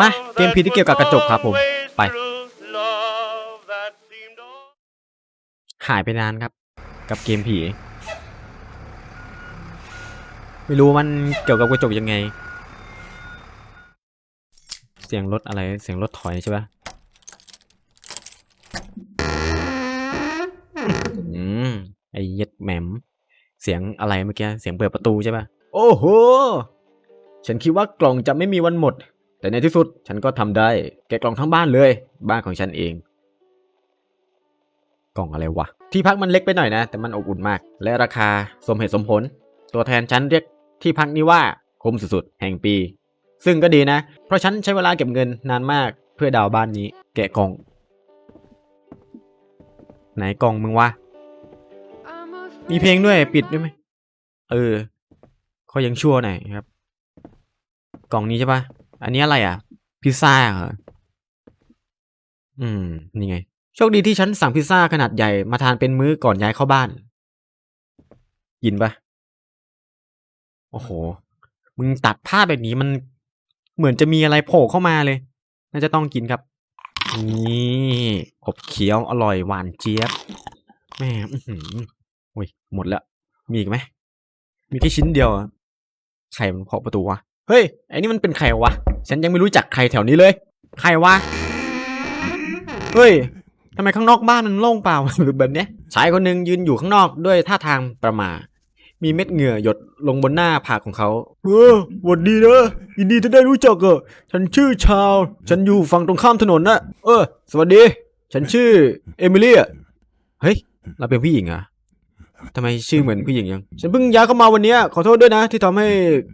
มาเกมผีที่เกี่ยวกับกระจกครับผม ไป หายไปนานครับ กับเกมผี ไม่รู้มันเกี่ยวกับกระจกยังไง เสียงรถอะไร เสียงรถถอยใช่ปะอืมไอ้เย็ดแหมม เสียงอะไรเมื่อกี้ เสียงเปิดประตูใช่ปะโอ้โห ฉันคิดว่ากล่องจะไม่มีวันหมด แต่ในที่สุดฉันก็ทำได้ แกะกล่องทั้งบ้านเลย บ้านของฉันเอง กล่องอะไรวะ ที่พักมันเล็กไปหน่อยนะ แต่มันอบอุ่นมาก และราคาสมเหตุสมผล ตัวแทนฉันเรียกที่พักนี้ว่าคุ้มสุดๆแห่งปี ซึ่งก็ดีนะ เพราะฉันใช้เวลาเก็บเงินนานมากเพื่อดาวน์บ้านนี้ แกะกล่อง ไหนกล่องมึงวะ มีเพลงด้วยปิดด้วยไหม เออเขายังชั่วหน่อยครับ กล่องนี้ใช่ปะ อันนี้อะไรอะ พิซซ่าเหรอ อืม นี่ไง โชคดีที่ฉันสั่งพิซซ่าขนาดใหญ่มาทานเป็นมื้อก่อนย้ายเข้าบ้าน ยินปะโอ้โห มึงตัดภาพแบบนี้มันเหมือนจะมีอะไรโผล่เข้ามาเลย น่าจะต้องกินครับ นี่ขบเคี้ยวอร่อยหวานเจี๊ยบ แม่อืออุ้ยหมดแล้ว มีอีกไหม มีแค่ชิ้นเดียวอะใครมันเคาะประตูวะ เฮ้ยไอ้นี่มันเป็นใครวะ ฉันยังไม่รู้จักใครแถวนี้เลย ใครวะ เฮ้ยทำไมข้างนอกบ้านมันโล่งเปล่าหรือแบบเนี้ยชายคนหนึ่งยืนอยู่ข้างนอกด้วยท่าทางประมา มีเม็ดเหงื่อหยดลงบนหน้าผากของเขา เออหวัดดีนะยินดีที่ได้รู้จักอะฉันชื่อชาว ฉันอยู่ฝั่งตรงข้ามถนนนะเออ สวัสดี ฉันชื่อเอมิลี่อะเฮ้ย เราเป็นผู้หญิงเหรอ ทำไมชื่อเหมือนผู้หญิงยัง ฉันเพิ่งย้ายเข้ามาวันเนี้ยขอโทษด้วยนะ ที่ทำให้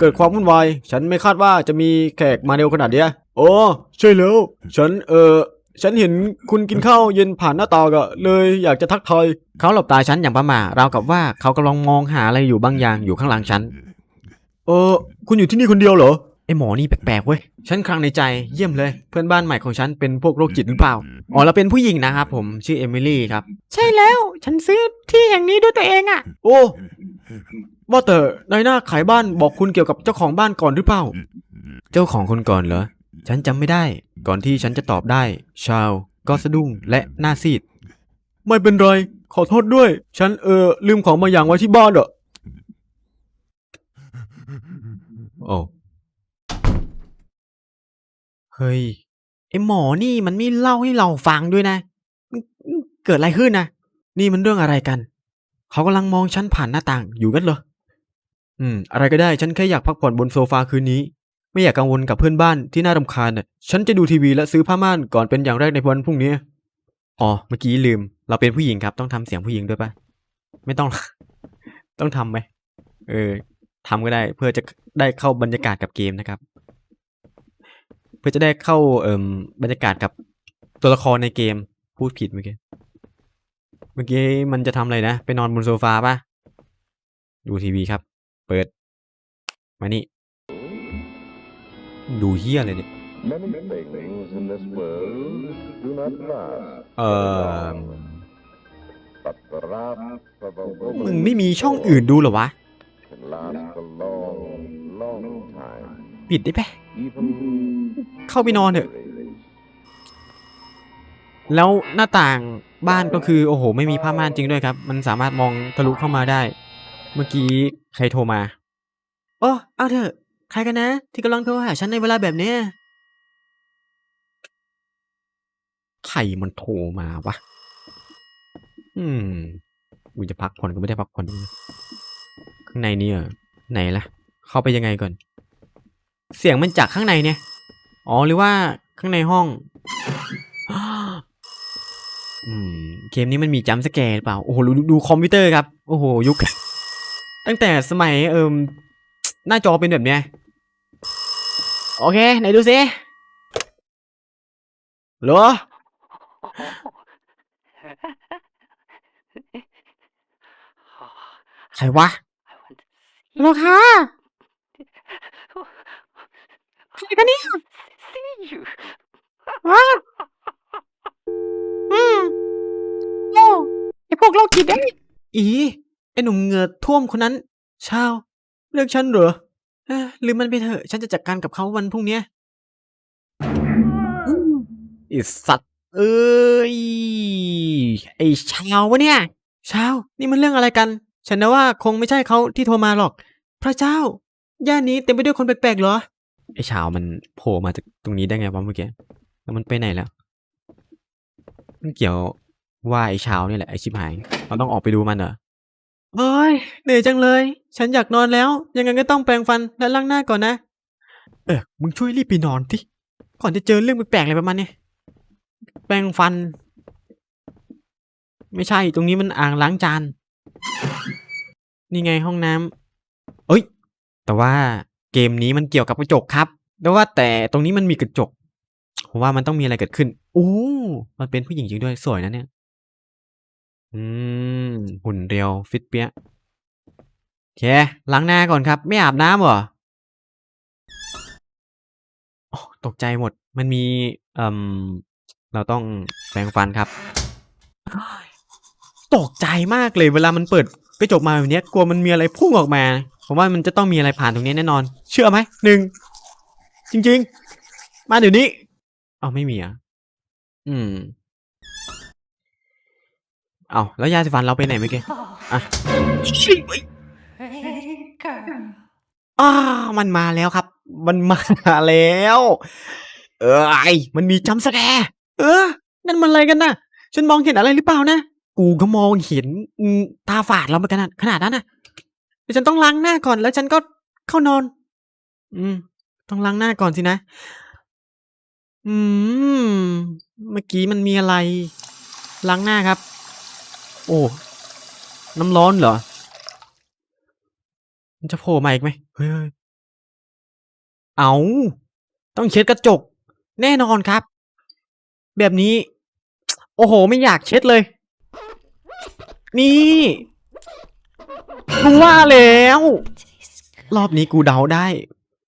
เกิดความวุ่นวาย ฉันไม่คาดว่าจะมีแขกมาเร็วขนาดเนี้ยโอ้ใช่แล้ว ฉันเออฉันเห็นคุณกินข้าวเย็นผ่านหน้าต่างอะเลยอยากจะทักทายเขาหลบตาฉันอย่างประหม่าราวกับว่าเขากำลังมองหาอะไรอยู่บางอย่างอยู่ข้างหลังฉัน เออคุณอยู่ที่นี่คนเดียวเหรอ ไอหมอนี่แปลกๆเว้ย ฉันครั้งในใจเยี่ยมเลย เพื่อนบ้านใหม่ของฉันเป็นพวกโรคจิตหรือเปล่า อ๋อเราเป็นผู้หญิงนะครับผมชื่อเอมิลี่ครับ ใช่แล้ว ฉันซื้อที่แห่งนี้ด้วยตัวเองอะ่ะ โอ้ว่าแต่นายหน้าขายบ้านบอกคุณเกี่ยวกับเจ้าของบ้านก่อนหรือเปล่า เจ้าของคนก่อนเหรอ ฉันจำไม่ได้ ก่อนที่ฉันจะตอบได้ ชาว ก็สะดุ้งและหน้าซีด ไม่เป็นไร ขอโทษด้วย ฉันเออลืมของบางอย่างไว้ที่บ้านอะโอ้ เฮ้ย ไอหมอนี่มันไม่เล่าให้เราฟังด้วยนะ เกิดอะไรขึ้นนะ นี่มันเรื่องอะไรกัน เขากำลังมองฉันผ่านหน้าต่างอยู่กันเหรอ อืม อะไรก็ได้ ฉันแค่อยากพักผ่อนบนโซฟาคืนนี้ ไม่อยากกังวลกับเพื่อนบ้านที่น่ารำคาญน่ะ ฉันจะดูทีวีและซื้อผ้าม่านก่อนเป็นอย่างแรกในวันพรุ่งนี้ อ๋อ เมื่อกี้ลืม เราเป็นผู้หญิงครับ ต้องทำเสียงผู้หญิงด้วยปะไม่ต้อง ต้องทำไหม เออทำก็ได้เพื่อจะได้เข้าบรรยากาศกับเกมนะครับ เพื่อจะได้เข้าเอ่มบรรยากาศกับตัวละครในเกมพูดผิดเมื่อกี้เมื่อกี้มันจะทำอะไรนะ ไปนอนบนโซฟาปะดูทีวีครับ เปิด มานี่ ดูเฮี้ยเลยเนี่ย Many things in this world do not last, เออ but the wrath of a มึง woman ไม่มีช่องอื่นดูเหรอวะ can last a long, long time. ปิดได้ปะ Even เข้าไปนอนเถอะ centuries. แล้วหน้าต่างบ้านก็คือ โอ้โห ไม่มีผ้าม่านจริงด้วยครับ มันสามารถมองทะลุเข้ามาได้ เมื่อกี้ใครโทรมาโอ้เอาเถอะ ใครกันนะ ที่กำลังโทรหาฉันในเวลาแบบเนี้ยใครมันโทรมาวะ อืมกูจะพักผ่อนก็ไม่ได้พักผ่อนเลยข้างในนี่เหรอไหนล่ะ เข้าไปยังไงก่อน เสียงมันจากข้างในเนี่ย อ๋อหรือว่าข้างในห้องอืมเกมนี้มันมีจัมป์สแกร์หรือเปล่า โอ้โหดูดูดูคอมพิวเตอร์ครับ โอ้โห ยุค ตั้งแต่สมัยเอิมหน้าจอเป็นแบบเนี้ย โอเค ไหนดูซิเหรอใครวะเหรอคะ ใครกันเนี่ยว้าอืมโอ้ไอพวกโรคจิตเอ้ยอีไอหนุ่มเหงื่อท่วมคนนั้น ชาว เลือกฉันเหรอเอ้อลืมมันไปเถอะ ฉันจะจัดการกับเขาวันพรุ่งเนี้ยไอิสัตว์เอ้ยไอชาววะเนี่ย ชาว นี่มันเรื่องอะไรกัน ฉันนะว่าคงไม่ใช่เขาที่โทรมาหรอก พระเจ้า ย่านนี้เต็มไปด้วยคนแปลกๆเหรอ ไอ้ชาวมันโผล่มาจากตรงนี้ได้ไงวะเมื่อกี้แล้วมันไปไหนแล้ว มันเกี่ยวว่าไอ้ชาวนี่แหละไอ้ชิบหายเราต้องออกไปดูมันเหรอโอ้ยเหนื่อยจังเลย ฉันอยากนอนแล้ว ยังไงก็ต้องแปรงฟันและล้างหน้าก่อนนะ เออมึงช่วยรีบไปนอนที่ก่อนจะเจอเรื่องแปลกๆอะไรประมาณนี้แปรงฟัน ไม่ใช่ตรงนี้มันอ่างล้างจาน นี่ไงห้องน้ำเอ้ย แต่ว่า เกมนี้มันเกี่ยวกับกระจกครับแต่ว่าแต่ตรงนี้มันมีกระจกผมว่ามันต้องมีอะไรเกิดขึ้นโอ้มันเป็นผู้หญิงจริงด้วยสวยนะเนี่ย อืม หุ่นเรียว ฟิตเปี้ยโอเคล้างหน้าก่อนครับ ไม่อาบน้ำเหรอตกใจหมด มันมี เอ่มเราต้องแปรงฟันครับ ตกใจมากเลยเวลามันเปิดกระจกมาแบบนี้กลัวมันมีอะไรพุ่งออกมา ผมว่ามันจะต้องมีอะไรผ่านตรงนี้แน่นอน เชื่อไหมหนึ่งจริง ๆ มาเดี๋ยวนี้เอาไม่มีอะอืมเอาแล้วยาสีฟันเราไปไหนเมื่อกี้อะอ้ามันมาแล้วครับ มันมาแล้ว เออไอมันมีจัมป์สแกร์เออ นั่นมันอะไรกันน่ะ ฉันมองเห็นอะไรหรือเปล่านะ กูก็มองเห็นอืมตาฝาดเราเหมือนกันนะขนาดนั้นนะเดี๋ยวฉันต้องล้างหน้าก่อนแล้วฉันก็เข้านอน อืม ต้องล้างหน้าก่อนสินะ อืม เมื่อกี้มันมีอะไร ล้างหน้าครับ โอ้ น้ำร้อนเหรอ มันจะโผล่มาอีกไหมเฮ้ยเฮ้ยเอาต้องเช็ดกระจก แน่นอนครับ แบบนี้ โอ้โห ไม่อยากเช็ดเลย นี่ กูว่าแล้ว รอบนี้กูเดาได้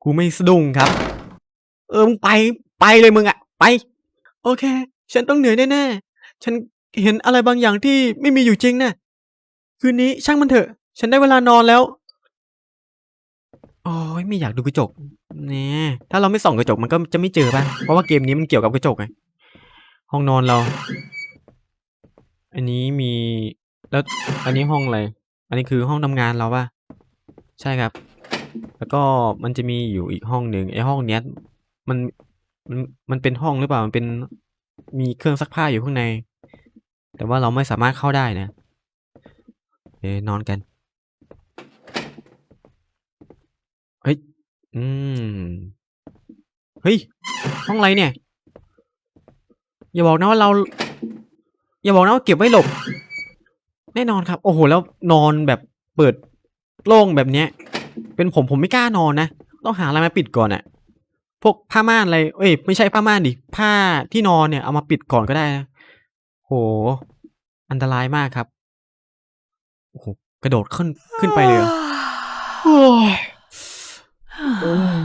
กูไม่สะดุ้งครับ เออมึงไปไปเลยมึงอะไป โอเค ฉันต้องเหนื่อยแน่ๆฉันเห็นอะไรบางอย่างที่ไม่มีอยู่จริงนะ่ะคืนนี้ช่างมันเถอะ ฉันได้เวลานอนแล้วโอ้ยไม่อยากดูกระจกเนี่ยถ้าเราไม่ส่องกระจกมันก็จะไม่เจอป่ะเพราะว่าเกมนี้มันเกี่ยวกับกระจกไงห้องนอนเรา อันนี้มีแล้ว อันนี้ห้องอะไร อันนี้คือห้องทำงานเราป่ะใช่ครับ แล้วก็มันจะมีอยู่อีกห้องหนึ่งไอ้ห้องเนี้ยมันมันมันเป็นห้องหรือเปล่ามันเป็นมีเครื่องซักผ้าอยู่ข้างใน แต่ว่าเราไม่สามารถเข้าได้นะเอ้นอนกันเฮ้ยอืมเฮ้ยห้องอะไรเนี่ย อย่าบอกนะว่าเรา อย่าบอกนะว่าเก็บไว้หลบ แน่นอนครับ โอ้โห แล้วนอนแบบเปิดโล่งแบบเนี้ย เป็นผมผมไม่กล้านอนนะ ต้องหาอะไรมาปิดก่อนอะพวกผ้าม่านอะไร เอ้ย ไม่ใช่ผ้าม่านดิ ผ้าที่นอนเนี่ยเอามาปิดก่อนก็ได้นะโห อันตรายมากครับ โอ้โห กระโดดขึ้นขึ้นไปเลยเหรอโอ้ยโอ้ย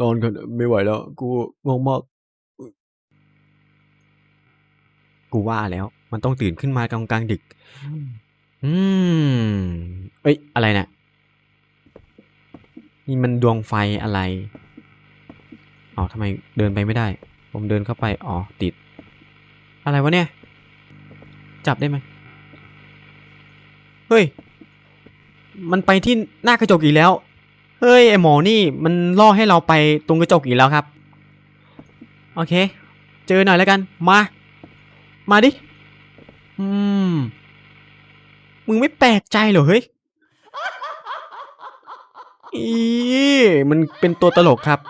นอนกันไม่ไหวแล้ว กูง่วงมาก กูว่าแล้ว มันต้องตื่นขึ้นมากลางกลางดึก อืม เอ้ย อะไรเนะี่ยนี่มันดวงไฟอะไรอ๋อทำไมเดินไปไม่ได้ ผมเดินเข้าไป อ๋อ ติด อะไรวะเนี่ย จับได้ไหมเฮ้ย มันไปที่หน้ากระจกอีกแล้ว เฮ้ย ไอหมอนี่มันล่อให้เราไปตรงกระจกอีกแล้วครับ โอเค เจอหน่อยแล้วกัน มา มาดิ อืม มึงไม่แปลกใจเหรอเฮ้ย อีมันเป็นตัวตลกครับ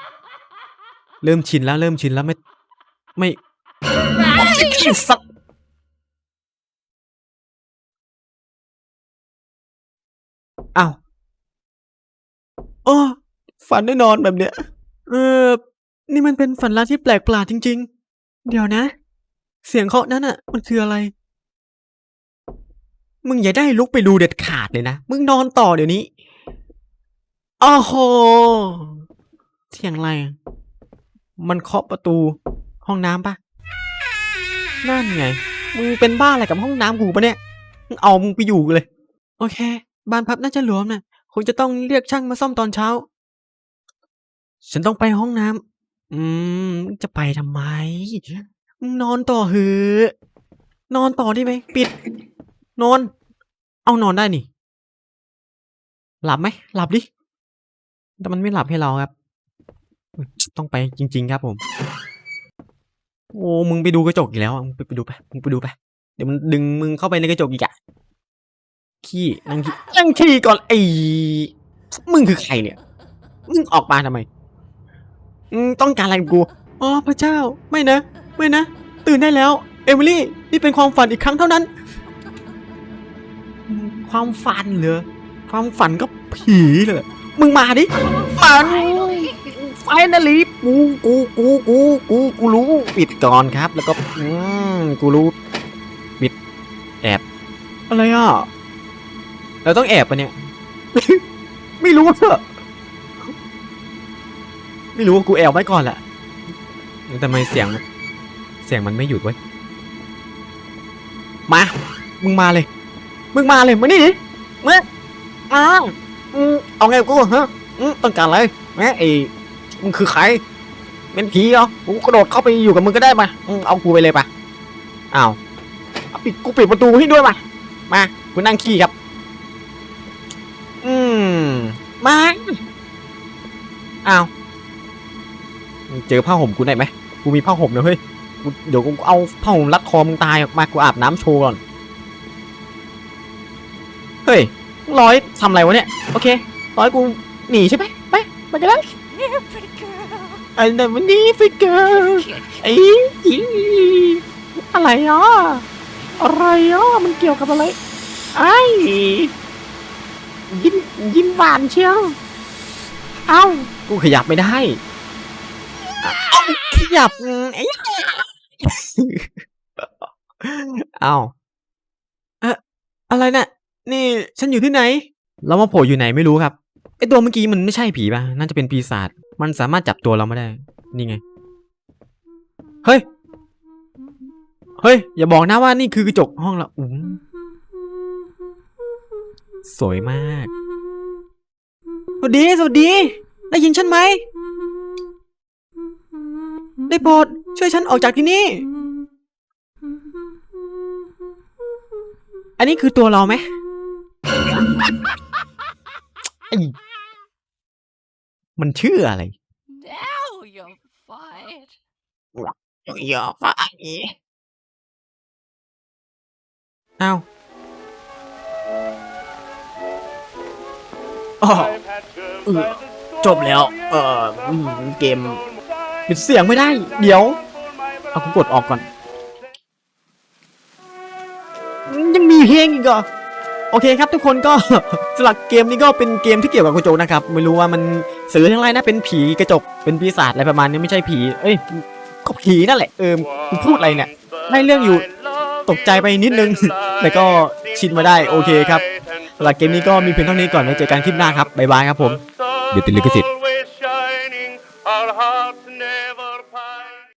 เริ่มชินแล้วเริ่มชินแล้วไม่ ไม่สัตว์อ้าวโอ้ฝันได้นอนแบบเนี้ย เออ นี่มันเป็นฝันร้ายที่แปลกประหลาดจริง ๆ เดี๋ยวนะ เสียงเคาะนั้นอะมันคืออะไร มึงอย่าได้ลุกไปดูเด็ดขาดเลยนะ มึงนอนต่อเดี๋ยวนี้อ้โหเสียงอะไร มันเคาะประตูห้องน้ำปะนั่นไง มึงเป็นบ้าอะไรกับห้องน้ำกูปะเนี่ยมึงเอามึงไปอยู่เลย โอเคบ้านพับน่าจะหลวมนะคงจะต้องเรียกช่างมาซ่อมตอนเช้า ฉันต้องไปห้องน้ำ อืม จะไปทำไม นอนต่อเหอะนอนต่อได้ไหม ปิด นอน เอานอนได้นี่ หลับไหม หลับดิ แต่มันไม่หลับให้เราครับ ต้องไปจริง ๆ ครับผม โอ้ มึงไปดูกระจกอีกแล้วมึงไปดูไป มึงไปดูไป เดี๋ยวมันดึงมึงเข้าไปในกระจกอีกอะขี้นั่งขี้นั่งขี้ก่อนไอ้มึงคือใครเนี่ย มึงออกมาทำไมมึงต้องการอะไรกับกู อ๋อพระเจ้า ไม่นะ ไม่นะ ตื่นได้แล้ว เอมิลี่ นี่เป็นความฝันอีกครั้งเท่านั้น ความฝันเหรอ ความฝันก็ผีเลย มึงมาดิ ฝันไฟนาลีกูกูกูกูกูกูรู้ ปิดก่อนครับ แล้วก็อืมกูรู้ ปิด แอบ อะไรอะ เราต้องแอบปะเนี่ย ไม่รู้เถอะไม่รู้กูแอบไว้ก่อนแหละแต่ทำไมเสียง เสียงมันไม่หยุดเว้ย มา มึงมาเลย มึงมาเลย มานี่ดิมาอ้าวเอาไงกูฮะต้องการอะไรแม่ไอ้มึงคือใคร เป็นผีเหรอ กูกระโดดเข้าไปอยู่กับมึงก็ได้มาเอากูไปเลยปะอ้าวเอาปิดกูปิดประตูให้ด้วยมามากูนั่งขี้ครับ อืม มาอ้าวเจอผ้าห่มกูได้ไหม กูมีผ้าห่มนะเฮ้ย เดี๋ยวกูเอาผ้าห่มรัดคอมึงตายออกมากูอาบน้ำโชว์ก่อน เฮ้ยร้อยทำอะไรวะเนี่ย โอเค ร้อยกูหนีใช่ไหมไปไปกันแล้ว You're a pretty girl ไอ้เนี่ยมันนี่ฟิกเกอร์ไอ้อีอะไรอะอะไรอะมันเกี่ยวกับอะไรไอ้ยิ้มยิ้มหวานเชียวเอ้ากูขยับไม่ได้ขยับไอ้ อ้าเอะอะไรน่ะนี่ฉันอยู่ที่ไหนเรามาโผล่อยู่ไหนไม่รู้ครับไอตัวเมื่อกี้มันไม่ใช่ผีป่ะ น่าจะเป็นปีศาจ มันสามารถจับตัวเราไม่ได้ นี่ไง เฮ้ย เฮ้ย อย่าบอกนะว่านี่คือกระจกห้องเราอุ้มสวยมาก สวัสดี สวัสดี ได้ยินฉันไหม ได้โปรด ช่วยฉันออกจากที่นี่ อันนี้คือตัวเราไหมไอ้มันชื่ออะไร Now you're fired อย่าฝ่ายอ้าวอ๋อเออจบแล้ว เอออืมเกม ปิดเสียงไม่ได้ เดี๋ยว เอากูกดออกก่อน ยังมีเพลงอีกเหรอโอเคครับทุกคนก็สำหรับเกมนี้ก็เป็นเกมที่เกี่ยวกับกระจกนะครับ ไม่รู้ว่ามันสื่อทั้งไรนะ เป็นผีกระจก เป็นปีศาจอะไรประมาณนี้ไม่ใช่ผี เอ้ย ก็ผีนั่นแหละ เออกูพูดอะไรเนี่ยได้เรื่องอยู่ตกใจไปนิดนึง แต่ก็ชินมาได้โอเคครับสำหรับเกมนี้ก็มีเพียงเท่านี้ก่อนไว้เจอกันคลิปหน้าครับ บ๊ายบายครับผม เดี๋ยวติดลิขสิทธิ์